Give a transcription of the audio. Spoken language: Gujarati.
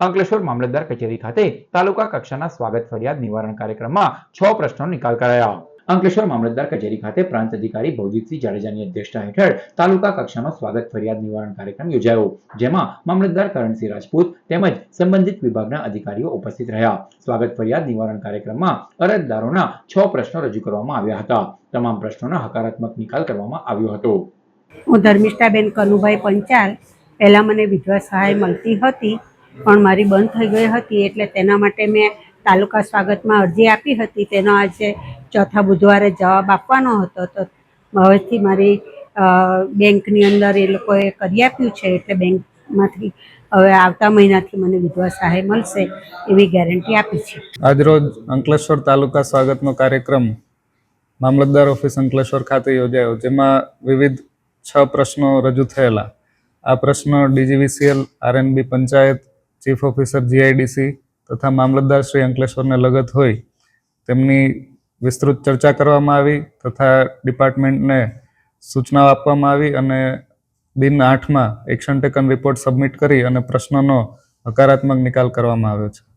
અંકલેશ્વર મામલતદાર કચેરી ખાતે તાલુકા કક્ષાના સ્વાગત ફરિયાદ નિવારણ કાર્યક્રમમાં છ પ્રશ્નો નિકાલ કરાયા. અંકલેશ્વર મામલતદાર કચેરી ખાતે પ્રાંત અધિકારી ભવજીતસિંહ જાડેજાની અધ્યક્ષતા હેઠળ તાલુકા કક્ષાનો સ્વાગત ફરિયાદ નિવારણ કાર્યક્રમ યોજાયો, જેમાં મામલતદાર કરણસિંહ રાજપૂત તેમજ સંબંધિત વિભાગના અધિકારીઓ ઉપસ્થિત રહ્યા. સ્વાગત ફરિયાદ નિવારણ કાર્યક્રમમાં અરજદારોના છ પ્રશ્નો રજૂ કરવામાં આવ્યા હતા. તમામ પ્રશ્નોના હકારાત્મક નિકાલ કરવામાં આવ્યો હતો. હું ધર્મિષ્ઠાબેન કનુભાઈ પંચાલ. પહેલાં મને વિધવા સહાય મળતી હતી. પણ મારી બંધ થઈ ગઈ હતી એટલે તેના માટે મેં તાલુકા સ્વાગતમાં અરજી આપી હતી. તેનો આજે ચોથા બુધવારે જવાબ આપવાનો હતો. તો હવેથી મારી બેંકની અંદર એ લોકોએ કરી આપ્યું છે એટલે બેંકમાંથી હવે આવતા મહિનાથી મને વિધવા સહાય મળશે એવી ગેરંટી આપી છે. આજરોજ અંકલેશ્વર તાલુકા સ્વાગતનો કાર્યક્રમ મામલતદાર ઓફિસ અંકલેશ્વર ખાતે યોજાયો, જેમાં વિવિધ છ પ્રશ્નો રજૂ થયેલા. આ પ્રશ્નો DGVCL RNB panchayat chief officer GIDC તથા મામલતદાર શ્રી અંકલેશ્વરને લગત હોય, તેમની વિસ્તૃત ચર્ચા કરવામાં આવી તથા ડિપાર્ટમેન્ટને સૂચનાઓ આપવામાં આવી અને દિન આઠમાં એક્શન ટેકન રિપોર્ટ સબમિટ કરી અને પ્રશ્નોનો હકારાત્મક નિકાલ કરવામાં આવ્યો છે.